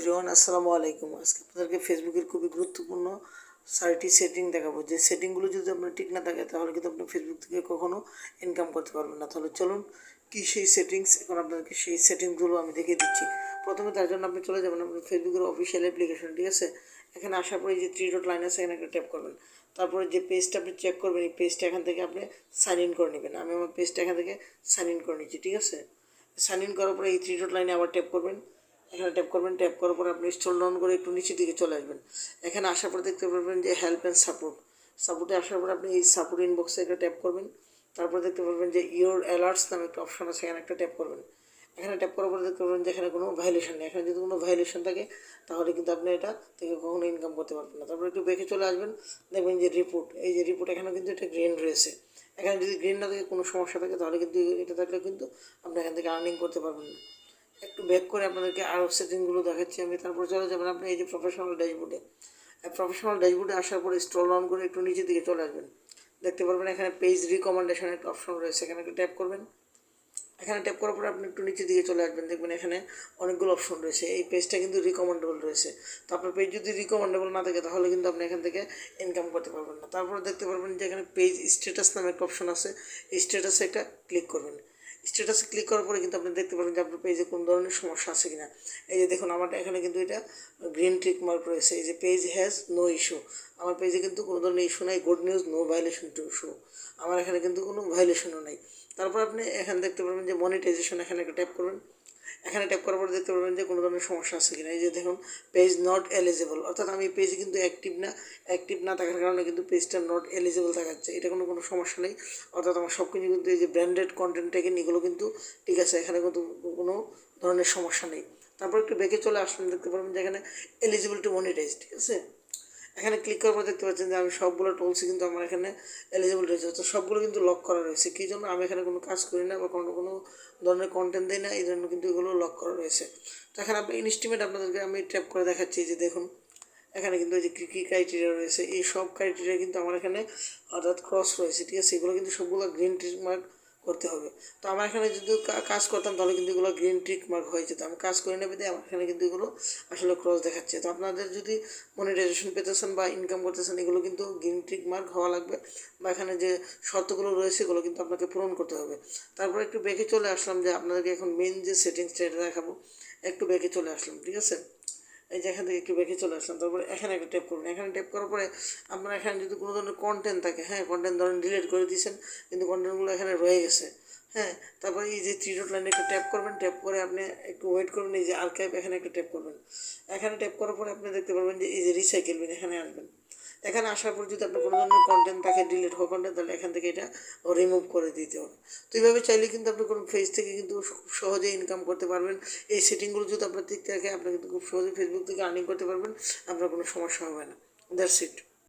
Everyone আসসালামু আলাইকুম। আজকে আপনাদেরকে ফেসবুকের খুবই গুরুত্বপূর্ণ চারটি সেটিং দেখাবো। যে সেটিংগুলো যদি আপনার ঠিক না থাকে, তাহলে কিন্তু আপনি ফেসবুক থেকে কখনো ইনকাম করতে পারবেন না। তাহলে চলুন, কী সেই সেটিংস এখন আপনাদেরকে সেই সেটিংসগুলো আমি দেখিয়ে দিচ্ছি। প্রথমে তার জন্য আপনি চলে যাবেন আপনার ফেসবুকের অফিসিয়াল অ্যাপ্লিকেশন ঠিক আছে? এখানে আসার পরে যে থ্রি ডট লাইন আছে, এখানে একটা ট্যাপ করবেন। তারপরে যে পেজটা আপনি চেক করবেন, এই পেজটা এখান থেকে আপনি সাইন ইন করে নেবেন। আমি আমার পেজটা এখান থেকে সাইন ইন করে নিচ্ছি, ঠিক আছে? সাইন ইন করার পরে এই থ্রি ডট লাইনে আবার ট্যাপ করবেন। এখানে ট্যাপ করবেন ট্যাপ করার পর আপনি স্টোল ডাউন করে একটু নিচের দিকে চলে আসবেন। এখানে আসার পর দেখতে পারবেন যে হেল্প অ্যান্ড সাপোর্ট সাপোর্টে আসার পরে আপনি এই সাপোর্ট ইনবক্সে একটা ট্যাপ করবেন। তারপর দেখতে পারবেন যে ইওর অ্যালার্টস নামে একটা অপশন আছে, এখানে একটা ট্যাপ করবেন। এখানে ট্যাপ করার পরে দেখতে পারবেন যে এখানে কোনো ভাইলেশন নেই। এখানে যদি কোনো ভাইলেশন থাকে, তাহলে কিন্তু আপনি এটা থেকে কখনো ইনকাম করতে পারবেন না। তারপরে একটু বেঁকে চলে আসবেন, দেখবেন যে রিপোর্ট এই যে রিপোর্ট এখানে কিন্তু এটা গ্রিন রয়েছে। এখানে যদি গ্রিন না থাকে, কোনো সমস্যা থাকে, তাহলে কিন্তু এটা থাকলে কিন্তু আপনি এখান থেকে আর্নিং করতে পারবেন না। একটু ব্যাক করে আপনাদেরকে আরও সেটিংগুলো দেখাচ্ছি আমি। তারপর চলে যাবেন আপনি এই যে প্রফেশনাল ড্যাশবোর্ডে প্রফেশনাল ড্যাশবোর্ডে আসার পরে স্ক্রল ডাউন করে একটু নিচের দিকে চলে আসবেন। দেখতে পারবেন এখানে পেজ রিকমেন্ডেশন একটা অপশন রয়েছে, এখানে একটু ট্যাপ করবেন। এখানে ট্যাপ করার পরে আপনি একটু নিচের দিকে চলে আসবেন, দেখবেন এখানে অনেকগুলো অপশন রয়েছে। এই পেজটা কিন্তু রিকমেন্ডেবল রয়েছে। তো আপনার পেজ যদি রিকমেন্ডেবল না থাকে, তাহলে কিন্তু আপনি এখান থেকে ইনকাম করতে পারবেন না। তারপরে দেখতে পারবেন যে এখানে পেজ স্ট্যাটাস নামে একটা অপশন আছে। এই স্ট্যাটাসে একটা ক্লিক করবেন। স্ট্যাটাসে ক্লিক করার পরে কিন্তু আপনি দেখতে পাবেন যে আপনার পেজে কোন ধরনের সমস্যা আছে কিনা। এই যে দেখুন, আমার এখানে কিন্তু এটা গ্রিন ট্রিক মার্ক রয়েছে। এই যে পেজ হ্যাজ নো ইস্যু আমার পেজে কিন্তু কোনো ধরনের ইস্যু নাই। Good news no violation to show আমার এখানে কিন্তু কোনো ভায়োলেশনও নাই। তারপর আপনি এখানে দেখতে পারবেন যে মনিটাইজেশন এখানে একটা ট্যাপ করবেন। এখানে ট্যাপ করার পরে দেখতে পারবেন যে কোনো ধরনের সমস্যা আছে কিনা। এই যে দেখুন পেজ নট এলিজিবল অর্থাৎ আমি পেজ কিন্তু অ্যাক্টিভ না অ্যাক্টিভ না থাকার কারণে কিন্তু পেজটা নট এলিজিবল দেখাচ্ছে। এটা কোনো কোনো সমস্যা নেই। অর্থাৎ আমার সব কিছু কিন্তু এই যে ব্র্যান্ডেড কন্টেন্ট টেকেন এগুলো কিন্তু ঠিক আছে, এখানে কিন্তু কোনো ধরনের সমস্যা নেই। তারপর একটু বেঁকে চলে আসলেন দেখতে পারবেন যে এখানে এলিজিবল টু মনিটাইজ ঠিক আছে? এখানে ক্লিক করার পর দেখতে পাচ্ছেন যে আমি সবগুলো টুলসই কিন্তু আমার এখানে এলিজিবল রয়েছে। তো সবগুলো কিন্তু লক করা রয়েছে। কী জন্য? আমি এখানে কোনো কাজ করি না বা কোনো কোনো ধরনের কন্টেন্ট দিই না, এই জন্য কিন্তু এগুলো লক করা রয়েছে। তো এখানে আপনি ইনস্টিমেট আপনাদেরকে আমি ট্যাপ করে দেখাচ্ছি যে দেখুন, এখানে কিন্তু এই যে কী কী ক্রাইটেরিয়া রয়েছে? এই সব ক্রাইটেরিয়া কিন্তু আমার এখানে অর্থাৎ ক্রস রয়েছে, ঠিক আছে? এগুলো কিন্তু সবগুলো গ্রিন মার্ক করতে হবে। তো আমার এখানে যদি কাজ করতাম, তাহলে কিন্তু এগুলো গ্রিন টিক মার্ক হয়ে যেত। আমি কাজ করে নেবে আমার এখানে কিন্তু এগুলো আসলে ক্রস দেখাচ্ছে। তো আপনাদের যদি মনিটাইজেশন পেতেছেন বা ইনকাম করতেছেন, এগুলো কিন্তু গ্রিন টিক মার্ক হওয়া লাগবে বা এখানে যে শর্তগুলো রয়েছে, এগুলো কিন্তু আপনাকে পূরণ করতে হবে। তারপর একটু বেঁকে চলে আসলাম যে আপনাদেরকে এখন মেন যে সেটিংসটা এটা দেখাবো। একটু বেঁকে চলে আসলাম, ঠিক আছে? এই যে এখান থেকে একটু বেঁকে চলে আসলাম, তারপরে এখানে একটা ট্যাপ করবেন এখানে ট্যাপ করার পরে আপনার এখানে যদি কোনো ধরনের কন্টেন্ট থাকে হ্যাঁ কন্টেন্ট ধরেন ডিলিট করে দিয়েছেন, কিন্তু কন্টেন্টগুলো এখানে রয়ে গেছে হ্যাঁ তারপরে এই যে থ্রি ডট লাইনে একটু ট্যাপ করবেন ট্যাপ করে আপনি একটু ওয়েট করবেন এই যে আর্কাইভ এখানে একটা ট্যাপ করবেন। এখানে ট্যাপ করার পরে আপনি দেখতে পারবেন যে এই যে রিসাইকেল বিন এখানে আসবেন। এখানে আসার পর যদি আপনার কোনো ধরনের কন্টেন্ট থাকে ডিলিট হওয়া কন্টেন্ট তাহলে এখান থেকে এটা রিমুভ করে দিতে হবে। তো এইভাবে চাইলে কিন্তু আপনি কোনো ফেস থেকে কিন্তু খুব সহজে ইনকাম করতে পারবেন। এই সেটিংগুলো যদি আপনার ঠিক থাকে আপনি কিন্তু খুব সহজে ফেসবুক থেকে আর্নিং করতে পারবেন, আপনার কোনো সমস্যা হবে না। That's it